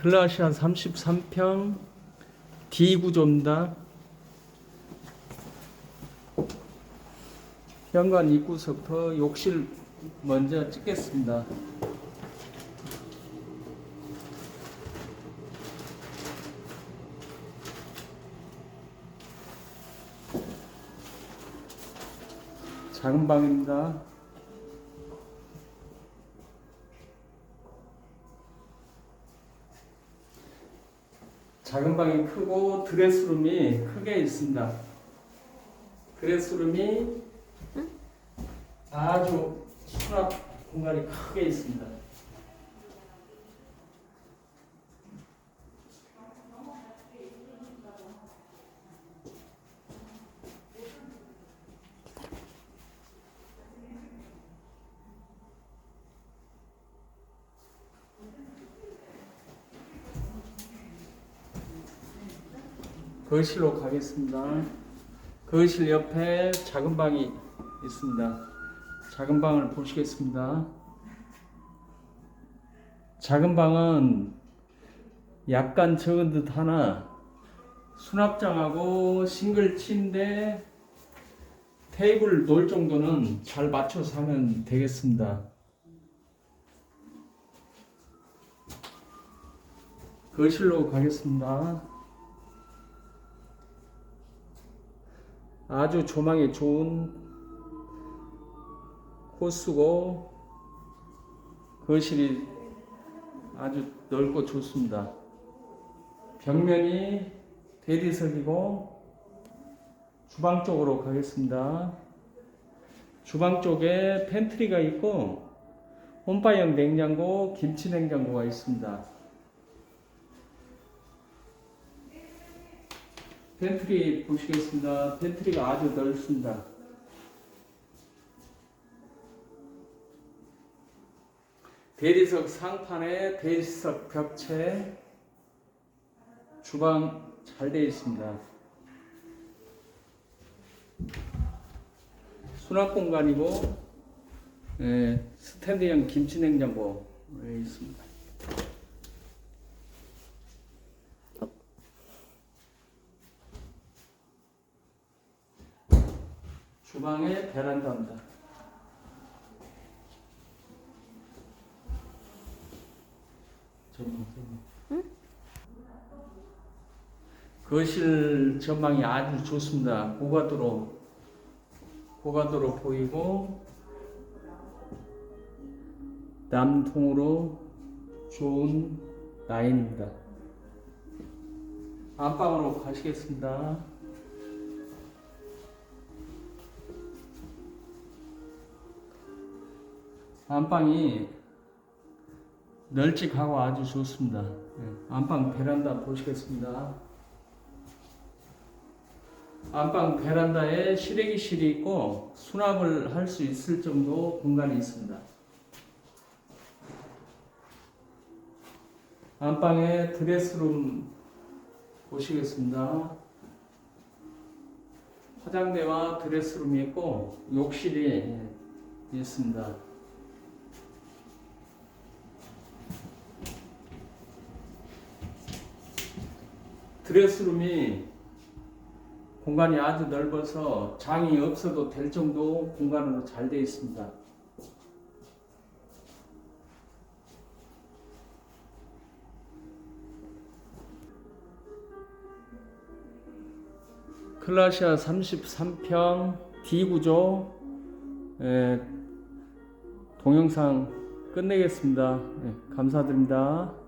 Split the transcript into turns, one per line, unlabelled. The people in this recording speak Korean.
클라시아 33평 D 구조입니다. 현관 입구서부터 욕실 먼저 찍겠습니다. 작은 방입니다. 작은 방이 크고 드레스룸이 크게 있습니다. 드레스룸이 아주 수납 공간이 크게 있습니다. 거실로 가겠습니다. 거실 옆에 작은 방이 있습니다. 작은 방을 보시겠습니다. 작은 방은 약간 적은 듯 하나 수납장하고 싱글 침대 테이블 놓을 정도는 잘 맞춰서 하면 되겠습니다. 거실로 가겠습니다. 아주 조망이 좋은 호수고 거실이 아주 넓고 좋습니다. 벽면이 대리석이고 주방 쪽으로 가겠습니다. 주방 쪽에 팬트리가 있고 홈파이형 냉장고, 김치 냉장고가 있습니다. 팬트리 보시겠습니다. 팬트리가 아주 넓습니다. 대리석 상판에 대리석 벽체 주방 잘 되어 있습니다. 수납 공간이고 예, 스탠드형 김치 냉장고 있습니다. 주방에 베란다입니다. 전망, 전망. 거실 전망이 아주 좋습니다. 고가도로 고가도로 보이고 남통으로 좋은 라인입니다. 안방으로 가시겠습니다. 안방이 널찍하고 아주 좋습니다. 예, 안방 베란다 보시겠습니다. 안방 베란다에 실외기실이 있고 수납을 할 수 있을 정도 공간이 있습니다. 안방에 드레스룸 보시겠습니다. 화장대와 드레스룸이 있고 욕실이 있습니다. 드레스룸이 공간이 아주 넓어서 장이 없어도 될 정도 공간으로 잘 되어 있습니다. 클라시아 33평 D 구조 에, 동영상 끝내겠습니다. 예, 감사드립니다.